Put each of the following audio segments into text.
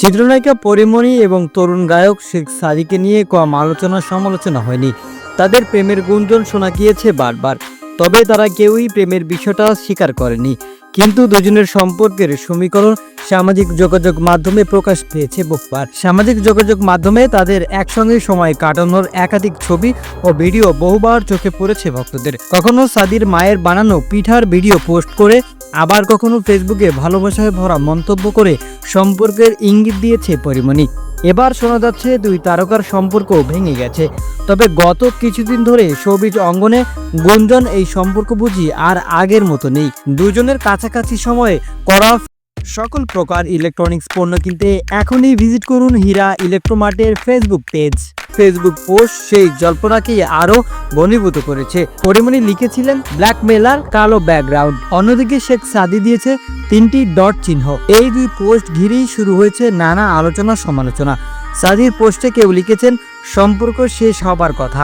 চিত্রনায়িকা পরিমণি এবং তরুণ গায়ক শেখ সাদিকে নিয়ে কম আলোচনা সমালোচনা হয়নি। তাদের প্রেমের গুঞ্জন শোনা গিয়েছে বারবার, তবে তারা কেউই প্রেমের বিষয়টা স্বীকার করেনি। কিন্তু দুজনের সম্পর্কের সমীকরণ সামাজিক যোগাযোগ মাধ্যমে প্রকাশ পেয়েছে বহুবার। সামাজিক যোগাযোগ মাধ্যমে তাদের একসঙ্গে সময় কাটানোর একাধিক ছবি ও ভিডিও বহুবার চোখে পড়েছে ভক্তদের। কখনো সাদির মায়ের বানানো পিঠার ভিডিও পোস্ট করে, আবার কখনো ফেসবুকে ভালোবাসায় ভরা মন্তব্য করে সম্পর্কের ইঙ্গিত দিয়েছে পরিমণি। এবার শোনা যাচ্ছে দুই তারকার সম্পর্ক ভেঙে গেছে। তবে গত কিছুদিন ধরে শোবিজ অঙ্গনে গুঞ্জন এই সম্পর্ক বুঝি আর আগের মতো নেই। দুজনের কাছাকাছি সময়ে করা সকল প্রকার ইলেকট্রনিক্স পণ্য কিনতে এখনই ভিজিট করুন হীরা ইলেকট্রোমার্টের ফেসবুক পেজ ফেসবুক পোস্ট সেই জল্পনাকে আরও ঘনীভূত করেছে। পরিমণি লিখেছিলেন ব্ল্যাকমেলার কালো ব্যাকগ্রাউন্ড অন্যদিকে শেখ সাদি দিয়েছে তিনটি ডট চিহ্ন। এই দুই পোস্ট ঘিরেই শুরু হয়েছে নানা আলোচনা সমালোচনা। সাদির পোস্টে কেউ লিখেছেন, সম্পর্ক শেষ হবার কথা।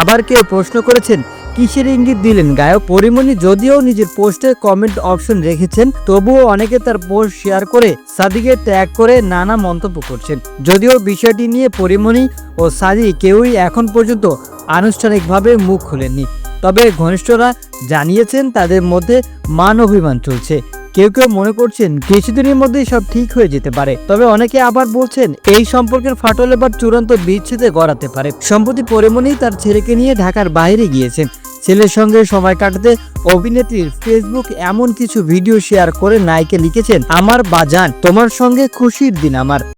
আবার কেউ প্রশ্ন করেছেন কিসের ইঙ্গিত দিলেন? গায়ক পরিমণি যদিও নিজের পোস্টে কমেন্ট অপশন রেখেছেন, তবুও অনেকে তার পোস্ট শেয়ার করে সাদিকে ট্যাগ করে নানা মন্তব্য করছেন। যদিও বিষয়টি নিয়ে পরিমণি ও সাদি কেউই এখন পর্যন্ত আনুষ্ঠানিকভাবে মুখ খোলেননি। তবে ঘনিষ্ঠরা জানিয়েছেন, তাদের মধ্যে মান অভিমান চলছে। কেউ কেউ মনে করছেন কিছুদিনের মধ্যেই সব ঠিক হয়ে যেতে পারে। তবে অনেকে আবার বলছেন, এই সম্পর্কের ফাটল এবার চূড়ান্ত বিচ্ছেদে গড়াতে পারে। সম্প্রতি পরিমণি তার ছেলেকে নিয়ে ঢাকার বাইরে গিয়েছেন ছেলের সঙ্গে সময় কাটাতে অভিনেত্রীর ফেসবুক এমন কিছু ভিডিও শেয়ার করে নায়িকা লিখেছেন, আমার বাজান তোমার সঙ্গে খুশির দিন আমার।